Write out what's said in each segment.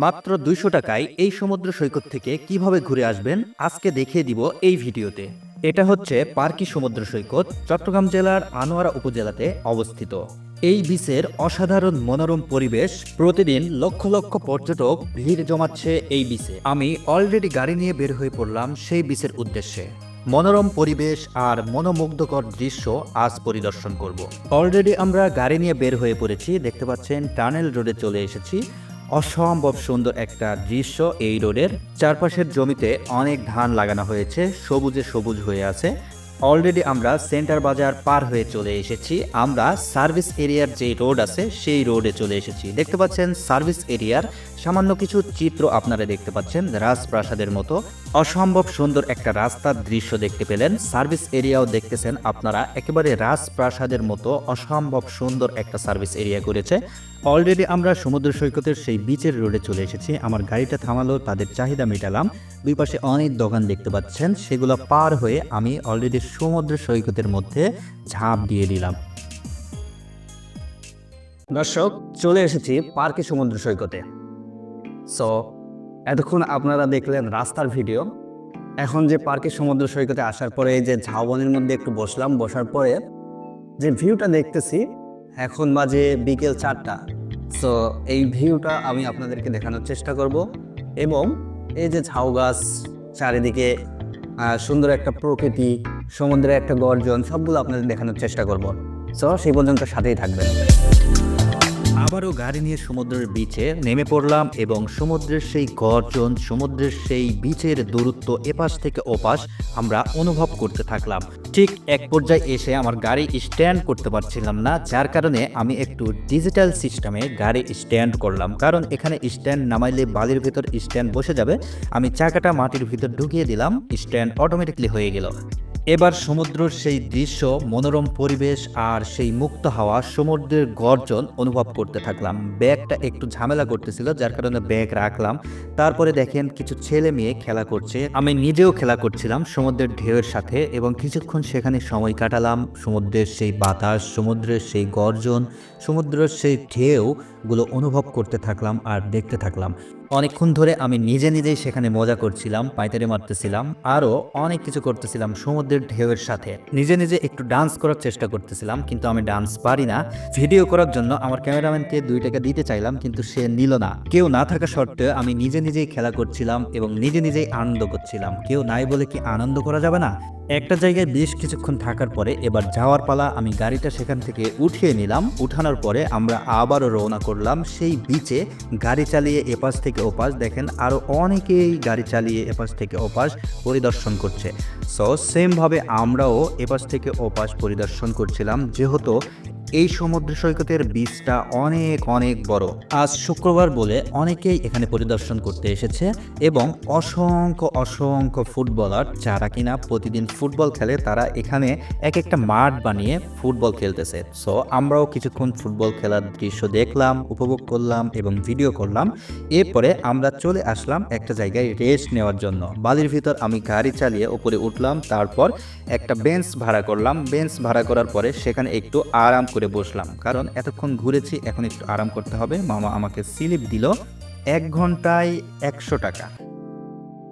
মাত্র দুইশো টাকায় এই সমুদ্র সৈকত থেকে কীভাবে ঘুরে আসবেন আজকে দেখিয়ে দিব এই ভিডিওতে। এটা হচ্ছে পার্কি সমুদ্র সৈকত, চট্টগ্রাম জেলার আনোয়ারা উপজেলাতে অবস্থিত। এই বিচের অসাধারণ মনোরম পরিবেশ, প্রতিদিন লক্ষ লক্ষ পর্যটক ভিড় জমাচ্ছে এই বিচে। আমি অলরেডি গাড়ি নিয়ে বের হয়ে পড়লাম সেই বিচের উদ্দেশ্যে। মনোরম পরিবেশ আর মনোমুগ্ধকর দৃশ্য আজ পরিদর্শন করব। অলরেডি আমরা গাড়ি নিয়ে বের হয়ে পড়েছি, দেখতে পাচ্ছেন, টানেল রোডে চলে এসেছি। অসম্ভব সুন্দর একটা দৃশ্য এই রোডের। চারপাশের জমিতে অনেক ধান লাগানো হয়েছে, সবুজে সবুজ হয়ে আছে। অলরেডি আমরা সেন্টার বাজার পার হয়ে চলে এসেছি। আমরা সার্ভিস এরিয়ার যে রোড আছে, সেই রোডে চলে এসেছি। দেখতে পাচ্ছেন, সার্ভিস এরিয়ার সামান্য কিছু চিত্র আপনারা দেখতে পাচ্ছেন, রাজপ্রাসাদের মতো। অসম্ভব সুন্দর একটা রাস্তার দৃশ্য দেখতে পেলেন। সার্ভিস এরিয়াও দেখতেছেন আপনারা। একেবারে রাজপ্রাসাদের মতো অসম্ভব সুন্দর একটা সার্ভিস এরিয়া করেছে। অলরেডি আমরা সমুদ্র সৈকতের সেই বিচের রোডে চলে এসেছি। আমার গাড়িটা থামালো, তাদের চাহিদা মেটালাম। দুই পাশে অনেক দোকান দেখতে পাচ্ছেন। সেগুলো পার হয়ে আমি অলরেডি সমুদ্র সৈকতের মধ্যে ঝাঁপ দিয়ে দিলাম। দর্শক, চলে এসেছি পার্কে সমুদ্র সৈকতে। সো এতক্ষণ আপনারা দেখলেন রাস্তার ভিডিও। এখন যে পার্কে সমুদ্র সৈকতে আসার পরে এই যে ঝাউবনের মধ্যে একটু বসলাম, বসার পরে যে ভিউটা দেখতেছি, এখন বাজে বিকেল চারটা। সো এই ভিউটা আমি আপনাদেরকে দেখানোর চেষ্টা করব এবং এই যে ঝাউ গাছ চারিদিকে সুন্দর একটা প্রকৃতি, সমুদ্রের একটা গর্জন, সবগুলো আপনাদের দেখানোর চেষ্টা করব। সো সেই পর্যন্ত সাথেই থাকবেন। আবারও গাড়ি নিয়ে সমুদ্রের বিচে নেমে পড়লাম এবং সমুদ্রের সেই গর্জন, সমুদ্রের সেই বিচের দূরত্ব এপাশ থেকে ওপাশ আমরা অনুভব করতে থাকলাম। ঠিক এক পর্যায়ে এসে আমার গাড়ি স্ট্যান্ড করতে পারছিলাম না, যার কারণে আমি একটু ডিজিটাল সিস্টেমে গাড়ি স্ট্যান্ড করলাম। কারণ এখানে স্ট্যান্ড নামাইলে বালির ভিতর স্ট্যান্ড বসে যাবে। আমি চাকাটা মাটির ভিতর ঢুকিয়ে দিলাম স্ট্যান্ড অটোমেটিকলি হয়ে গেল। এবার সমুদ্রের সেই দৃশ্য, মনোরম পরিবেশ আর সেই মুক্ত হাওয়া সমুদ্রের গর্জন অনুভব করতে থাকলাম। ব্যাগটা একটু ঝামেলা করতেছিল, যার কারণে ব্যাগ রাখলাম। তারপরে দেখেন কিছু ছেলে মেয়ে খেলা করছে। আমি নিজেও খেলা করছিলাম সমুদ্রের ঢেউয়ের সাথে এবং কিছুক্ষণ সেখানে সময় কাটালাম। সমুদ্রের সেই বাতাস, সমুদ্রের সেই গর্জন, সমুদ্রের সেই ঢেউগুলো অনুভব করতে থাকলাম আর দেখতে থাকলাম। অনেকক্ষণ ধরে আমি নিজে নিজেই সেখানে মজা করছিলাম, পাইতারি মারতেছিলাম, আরও অনেক কিছু করতেছিলাম সমুদ্রের ঢেউয়ের সাথে। নিজে নিজে একটু ডান্স করার চেষ্টা করতেছিলাম, কিন্তু আমি ডান্স পারি না। ভিডিও করার জন্য আমার ক্যামেরাম্যানকে দুই টাকা দিতে চাইলাম, কিন্তু সে নিল না। কেউ না থাকা সত্ত্বেও আমি নিজে নিজেই খেলা করছিলাম এবং নিজে নিজেই আনন্দ করছিলাম। কেউ নাই বলে কি আনন্দ করা যাবে না? একটা জায়গায় বেশ কিছুক্ষণ থাকার পরে এবার যাওয়ার পালা আমি গাড়িটা সেখান থেকে উঠিয়ে নিলাম। উঠানোর পরে আমরা আবারও রওনা করলাম সেই বিচে গাড়ি চালিয়ে এপাশ থেকে ওপাশ দেখেন আরও অনেকেই গাড়ি চালিয়ে এপাশ থেকে ওপাস পরিদর্শন করছে। সো সেমভাবে আমরাও এপাশ থেকে ওপাস পরিদর্শন করছিলাম, যেহেতু এই সমুদ্র সৈকতের বীজটা অনেক অনেক বড়। আজ শুক্রবার বলে অনেকেই এখানে পরিদর্শন করতে এসেছে এবং অসংখ্য অসংখ্য ফুটবলার যারা কিনা প্রতিদিন ফুটবল খেলে তারা এখানে এক একটা মাঠ বানিয়ে ফুটবল খেলতেছে। সো আমরাও কিছুক্ষণ ফুটবল খেলার দৃশ্য দেখলাম, উপভোগ করলাম এবং ভিডিও করলাম। এরপরে আমরা চলে আসলাম একটা জায়গায় রেস্ট নেওয়ার জন্য। বালির ভিতর আমি গাড়ি চালিয়ে উপরে উঠলাম, তারপর একটা বেঞ্চ ভাড়া করলাম। বেঞ্চ ভাড়া করার পরে সেখানে একটু আরাম করে বসলাম। কারণ এতক্ষণ ঘুরেছি, এখন একটু আরাম করতে হবে। মামা আমাকে স্লিপ দিল এক ঘন্টায় একশো টাকা।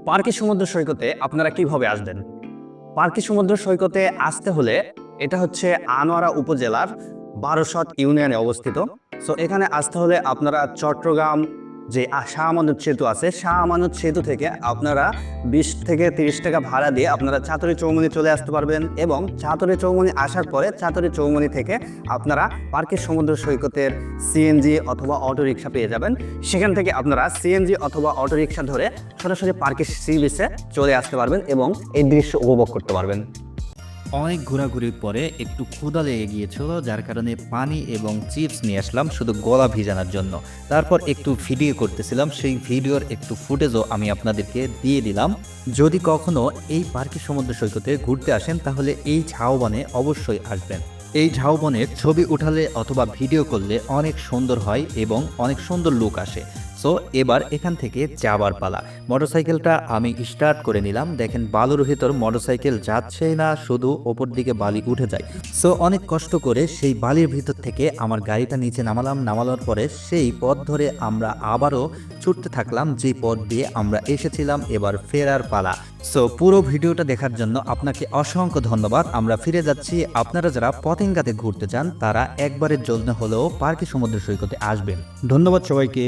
পার্কে সমুদ্র সৈকতে আপনারা কীভাবে আসবেন? পার্কে সমুদ্র সৈকতে আসতে হলে এটা হচ্ছে আনোয়ারা উপজেলার বারোশত ইউনিয়নে অবস্থিত। সো এখানে আসতে হলে আপনারা চট্টগ্রাম যে শাহ আমানত সেতু আছে শাহ আমানত সেতু থেকে আপনারা বিশ থেকে তিরিশ টাকা ভাড়া দিয়ে আপনারা চাতুরি চৌমনি চলে আসতে পারবেন এবং চাতুরি চৌমনি আসার পরে চাতুরি চৌমনি থেকে আপনারা পার্কের সমুদ্র সৈকতের সিএনজি অথবা অটো রিক্সা পেয়ে যাবেন। সেখান থেকে আপনারা সিএনজি অথবা অটো রিক্সা ধরে সরাসরি পার্কের সি বিচে চলে আসতে পারবেন এবং এই দৃশ্য উপভোগ করতে পারবেন। অনেক ঘোরাঘুরির পরে একটু ক্ষুদা লেগে গিয়েছিল, যার কারণে পানি এবং চিপস নিয়ে আসলাম শুধু গলা ভিজানোর জন্য। তারপর একটু ভিডিও করতেছিলাম, সেই ভিডিওর একটু ফুটেজও আমি আপনাদেরকে দিয়ে দিলাম। যদি কখনো এই পার্কে সমুদ্র সৈকতে ঘুরতে আসেন, তাহলে এই ঝাউবনে অবশ্যই আসবেন। এই ঝাউবনের ছবি উঠালে অথবা ভিডিও করলে অনেক সুন্দর হয় এবং অনেক সুন্দর লুক আসে। সো এবার এখান থেকে যাবার পালা। মোটরসাইকেলটা আমি স্টার্ট করে নিলাম। দেখেন বালুর ভিতর মোটরসাইকেল যাচ্ছেই না, শুধু ওপর দিকে বালি উঠে যায়। সো অনেক কষ্ট করে সেই বালির ভিতর থেকে আমার গাড়িটা নিচে নামালাম। নামানোর পরে সেই পথ ধরে আমরা আবারও ছুটতে থাকলাম, যে পথ দিয়ে আমরা এসেছিলাম এবার ফেরার পালা। সো পুরো ভিডিওটা দেখার জন্য আপনাকে অসংখ্য ধন্যবাদ। আমরা ফিরে যাচ্ছি। আপনারা যারা পতেঙ্গাতে ঘুরতে চান, তারা একবারের জন্য হলেও পার্কে সমুদ্র সৈকতে আসবেন। ধন্যবাদ সবাইকে।